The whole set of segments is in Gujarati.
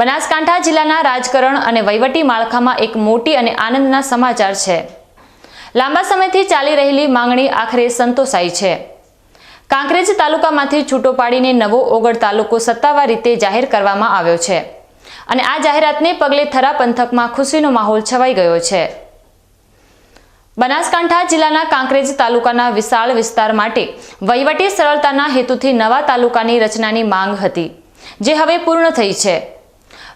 બનાસકાંઠા જિલ્લાના રાજકારણ અને વહીવટી માળખામાં એક મોટી અને આનંદના સમાચાર છે. લાંબા સમયથી ચાલી રહેલી માંગણી આખરે સંતોષાઈ છે. કાંકરેજ તાલુકામાંથી છૂટો પાડીને નવો ઓગળ તાલુકો સત્તાવાર રીતે જાહેર કરવામાં આવ્યો છે અને આ જાહેરાતને પગલે થરા પંથકમાં ખુશીનો માહોલ છવાઈ ગયો છે. બનાસકાંઠા જિલ્લાના કાંકરેજ તાલુકાના વિશાળ વિસ્તાર માટે વહીવટી સરળતાના હેતુથી નવા તાલુકાની રચનાની માંગ હતી, જે હવે પૂર્ણ થઈ છે.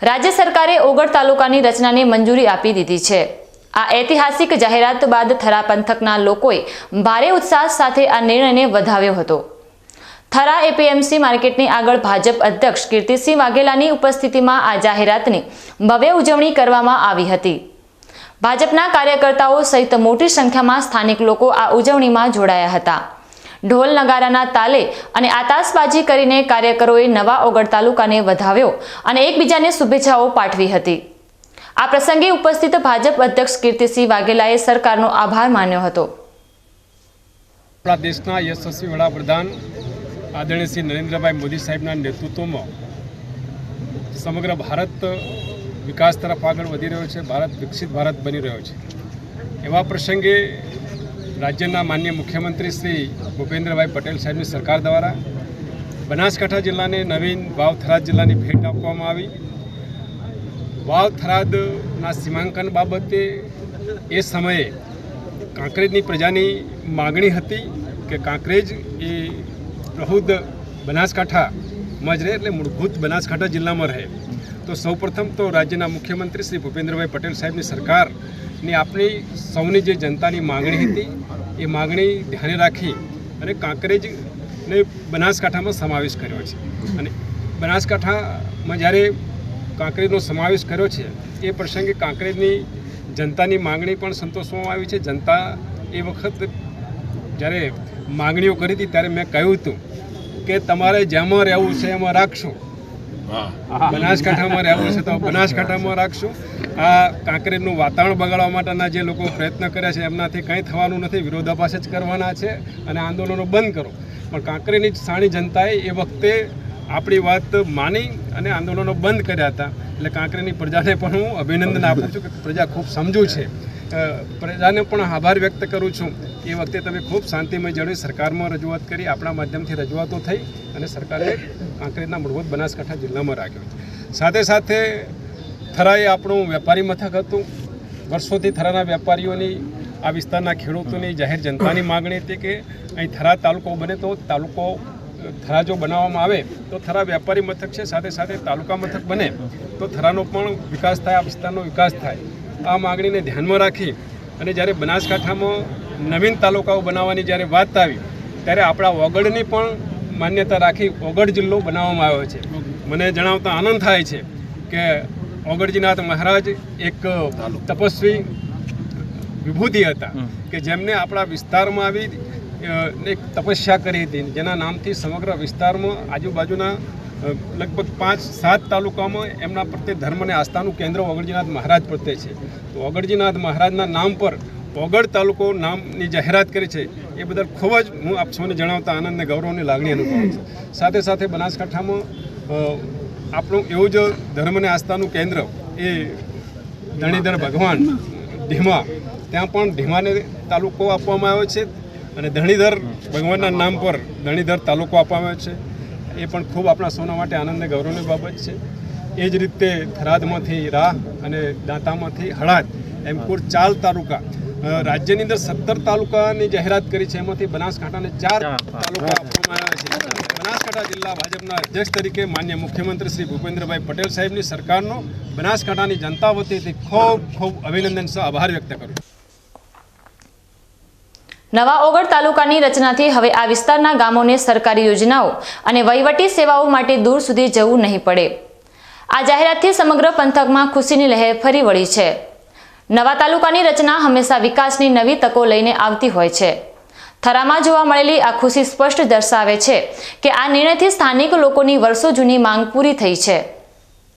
રાજ્ય સરકારે ઓગળ તાલુકાની રચનાને મંજૂરી આપી દીધી છે. આ ઐતિહાસિક જાહેરાત બાદ થરા પંથકના લોકોએ ભારે ઉત્સાહ સાથે આ નિર્ણયને વધાવ્યો હતો. થરા એપીએમસી માર્કેટની આગળ ભાજપ અધ્યક્ષ કીર્તિસિંહ વાઘેલાની ઉપસ્થિતિમાં આ જાહેરાતની ભવ્ય ઉજવણી કરવામાં આવી હતી. ભાજપના કાર્યકર્તાઓ સહિત મોટી સંખ્યામાં સ્થાનિક લોકો આ ઉજવણીમાં જોડાયા હતા. ઢોલ નગારાના તાલે અને આતાશબાજી કરીને કાર્યકરોએ નવા ઓગળ તાલુકાને વધાવ્યો અને એકબીજાને શુભેચ્છાઓ પાઠવી હતી. આ પ્રસંગે ઉપસ્થિત ભાજપ અધ્યક્ષ કીર્તિસિંહ વાઘેલાએ સરકારનો આભાર માન્યો હતો. આપણા દેશના યશસ્વી વડાપ્રધાન આદરણીય શ્રી નરેન્દ્રભાઈ મોદી સાહેબના નેતૃત્વમાં સમગ્ર ભારત વિકાસ તરફ આગળ વધી રહ્યો છે, ભારત વિકસિત ભારત બની રહ્યો છે. એવા પ્રસંગે રાજ્યના માન્ય મુખ્યમંત્રી શ્રી ભૂપેન્દ્રભાઈ પટેલ સાહેબની સરકાર દ્વારા બનાસકાંઠા જિલ્લાને નવીન વાવ થરાદ જિલ્લાની ભેટ આપવામાં આવી. વાવ થરાદના સીમાંકન બાબતે એ સમયે કાંકરેજની પ્રજાની માગણી હતી કે કાંકરેજ એ પ્રહુદ બનાસકાંઠામાં જ રહે એટલે મૂળભૂત બનાસકાંઠા જિલ્લામાં રહે. તો સૌપ્રથમ તો રાજ્યના મુખ્યમંત્રી શ્રી ભૂપેન્દ્રભાઈ પટેલ સાહેબની સરકારની આપણી સૌની જે જનતાની માગણી હતી, એ માગણી ધ્યાને રાખી અને કાંકરેજને બનાસકાંઠામાં સમાવેશ કર્યો છે. અને બનાસકાંઠામાં જ્યારે કાંકરેજનો સમાવેશ કર્યો છે, એ પ્રસંગે કાંકરેજની જનતાની માગણી પણ સંતોષવામાં આવી છે. જનતા એ વખત જ્યારે માગણીઓ કરી હતી, ત્યારે મેં કહ્યું હતું કે તમારે જેમાં રહેવું છે એમાં રાખશો. બનાસકાંઠામાં રહેવું છે તો બનાસકાંઠામાં રાખશું. આ કાંકરેજનું વાતાવરણ બગાડવા માટેના જે લોકો પ્રયત્ન કર્યા છે, એમનાથી કંઈ થવાનું નથી. વિરોધાભાસ જ કરવાના છે અને આંદોલનો બંધ કરો. પણ કાંકરેની સાણી જનતાએ એ વખતે આપણી વાત માની અને આંદોલનો બંધ કર્યા હતા. એટલે કાંકરેની પ્રજાને પણ હું અભિનંદન આપું છું કે પ્રજા ખૂબ સમજુ છે. પ્રજાને પણ આભાર વ્યક્ત કરું છું. એ વખતે તમે ખૂબ શાંતિમય જણાવી સરકારમાં રજૂઆત કરી, આપણા માધ્યમથી રજૂઆતો થઈ અને સરકારે કાંકરેજના મૂળભૂત બનાસકાંઠા જિલ્લામાં રાખ્યો સાથે સાથે થરા એ આપણું વેપારી મથક હતું. વર્ષોથી થરાના વેપારીઓની, આ વિસ્તારના ખેડૂતોની, જાહેર જનતાની માગણી હતી કે અહીં થરા તાલુકો બને તો તાલુકો, થરા જો બનાવવામાં આવે તો થરા વેપારી મથક છે, સાથે સાથે તાલુકા મથક બને તો થરાનો પણ વિકાસ થાય, આ વિસ્તારનો વિકાસ થાય. આ માગણીને ધ્યાનમાં રાખી અને જ્યારે બનાસકાંઠામાં નવીન તાલુકાઓ બનાવવાની જ્યારે વાત આવી ત્યારે આપણા ઓગળની પણ માન્યતા રાખી ઓગળ જિલ્લો બનાવવામાં આવ્યો છે. મને જણાવતા આનંદ થાય છે કે ઓગળજીનાથ મહારાજ એક તપસ્વી વિભૂતિ હતા કે જેમને આપણા વિસ્તારમાં આવી એક તપસ્યા કરી હતી. જેના નામથી સમગ્ર વિસ્તારમાં આજુબાજુના લગભગ પાંચ, સાત તાલુકામાં એમના પ્રત્યે ધર્મ અને આસ્થાનું કેન્દ્ર ઓગળજીનાથ મહારાજ પ્રત્યે છે. તો ઓગળજીનાથ મહારાજના નામ પર ઓગળ તાલુકો નામની જાહેરાત કરી છે. એ બદલ ખૂબ જ હું આપ સૌને જણાવતા આનંદને ગૌરવની લાગણી અનુભવું છું. સાથે સાથે બનાસકાંઠામાં આપણું એવું જ ધર્મ અને આસ્થાનું કેન્દ્ર એ ધણીધર ભગવાન ધીમા ત્યાં પણ ધીમાને તાલુકો આપવામાં આવ્યો છે અને ધણીધર ભગવાનના નામ પર ધણીધર તાલુકો આપવામાં આવ્યો છે. એ પણ ખૂબ આપણા સૌના માટે આનંદ અને ગૌરવની બાબત છે. એ જ રીતે થરાદમાંથી રાહ અને દાંતામાંથી હળાદ એમ કુલ ચાર તાલુકા રાજ્યની અંદર સત્તર તાલુકાની જાહેરાત કરી છે. એમાંથી બનાસકાંઠાને ચાર તાલુકા. આપવામાં આવ્યા છે. બનાસકાંઠા જિલ્લા ભાજપના અધ્યક્ષ તરીકે માન્ય મુખ્યમંત્રી શ્રી ભૂપેન્દ્રભાઈ પટેલ સાહેબની સરકારનો બનાસકાંઠાની જનતા વતીથી ખૂબ ખૂબ અભિનંદન સહ આભાર વ્યક્ત કરું છું. નવા ઓગળ તાલુકાની રચનાથી હવે આ વિસ્તારના ગામોને સરકારી યોજનાઓ અને વહીવટી સેવાઓ માટે દૂર સુધી જવું નહીં પડે. આ જાહેરાતથી સમગ્ર પંથકમાં ખુશીની લહેર ફરી વળી છે. નવા તાલુકાની રચના હંમેશા વિકાસની નવી તકો લઈને આવતી હોય છે. થરામાં જોવા મળેલી આ ખુશી સ્પષ્ટ દર્શાવે છે કે આ નિર્ણયથી સ્થાનિક લોકોની વર્ષો જૂની માંગ પૂરી થઈ છે.